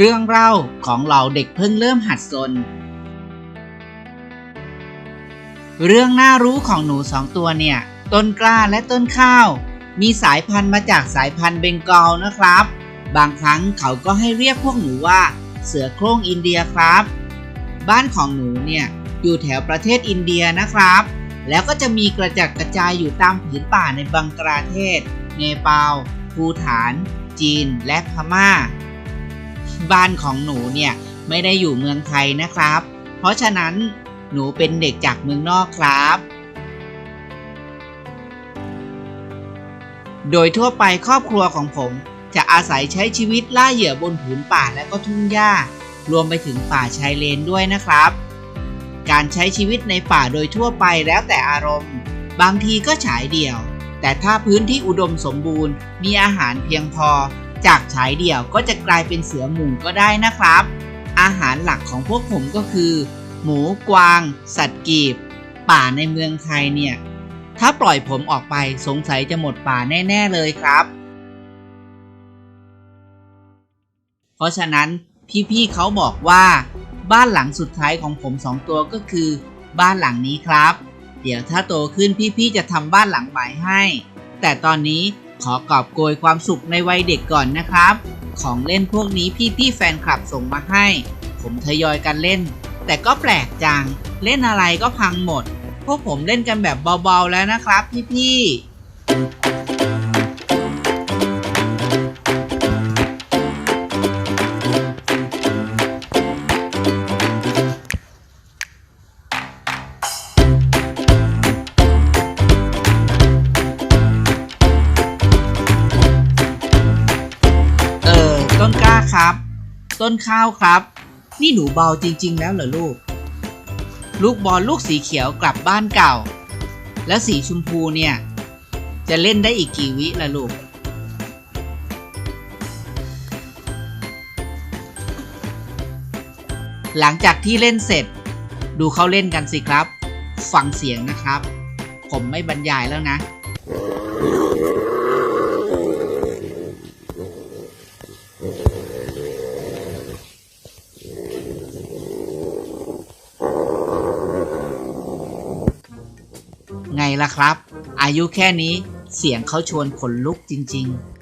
เรื่องเล่าของเหล่าเด็กเพิ่งเริ่มหัดสน เรื่องน่ารู้ของหนูสองตัวเนี่ย ต้นกล้าและต้นข้าว มีสายพันธุ์มาจากสายพันธุ์เบงกอลนะครับ บางครั้งเขาก็ให้เรียกพวกหนูว่าเสือโคร่งอินเดียครับ บ้านของหนูเนี่ยอยู่แถวประเทศอินเดียนะครับ แล้วก็จะมีกระจัดกระจายอยู่ตามผืนป่าในบังกลาเทศ เนปาล ภูฐาน จีน และพม่า บ้านของหนูเนี่ยไม่ได้อยู่เมืองไทยนะครับ เพราะฉะนั้นหนูเป็นเด็กจากเมืองนอกครับ โดยทั่วไปครอบครัวของผมจะอาศัยใช้ชีวิตล่าเหยื่อบนผืนป่าและก็ทุ่งหญ้า รวมไปถึงป่าชายเลนด้วยนะครับ การใช้ชีวิตในป่าโดยทั่วไปแล้วแต่อารมณ์ บางทีก็ฉายเดี่ยว แต่ถ้าพื้นที่อุดมสมบูรณ์ มีอาหารเพียงพอ จากฉายเดี่ยวก็จะกลายเป็นเสือหมู่ก็ได้นะครับ อาหารหลักของพวกผมก็คือ หมูกวาง สัตว์กีบ ป่าในเมืองไทยเนี่ย ถ้าปล่อยผมออกไปสงสัยจะหมดป่าแน่ ๆ เลยครับ เพราะฉะนั้นพี่ๆเขาบอกว่า บ้านหลังสุดท้ายของผมสองตัวก็คือ บ้านหลังนี้ครับ เดี๋ยวถ้าโตขึ้นพี่ๆจะทำบ้านหลังใหม่ให้ แต่ตอนนี้ ขอกอบโกยความสุขในวัยเด็กก่อนนะครับ ของเล่นพวกนี้พี่ๆแฟนคลับส่งมาให้ ผมทยอยกันเล่น แต่ก็แปลกจัง เล่นอะไรก็พังหมด พวกผมเล่นกันแบบเบาๆแล้วนะครับพี่ๆ นกล้าครับ ต้นข้าวครับ นี่หนูเบาจริง ๆ แล้วเหรอลูก ลูกบอลลูกสีเขียวกลับบ้านเก่า แล้วสีชมพูเนี่ย จะเล่นได้อีกกี่วิล่ะลูก หลังจากที่เล่นเสร็จ ดูเขาเล่นกันสิครับ ฟังเสียงนะครับ ผมไม่บรรยายแล้วนะ ล่ะครับ อายุแค่นี้เสียงเขาชวนขนลุกจริง ๆ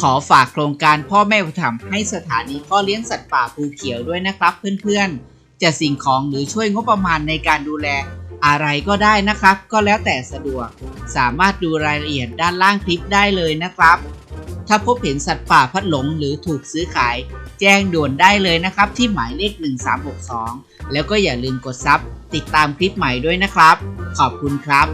ขอฝากโครงการพ่อแม่อุปถัมภ์ให้สถานีพ่อเลี้ยงสัตว์ป่าภูเขียวด้วยนะครับเพื่อนๆ จะสิ่งของหรือช่วยงบประมาณในการดูแลอะไรก็ได้นะครับ ก็แล้วแต่สะดวก สามารถดูรายละเอียดด้านล่างคลิปได้เลยนะครับ ถ้าพบเห็นสัตว์ป่าพัดหลงหรือถูกซื้อขาย แจ้งด่วนได้เลยนะครับ ที่หมายเลข 1362 แล้วก็อย่าลืมกดซับติดตามคลิปใหม่ด้วยนะครับ ขอบคุณครับ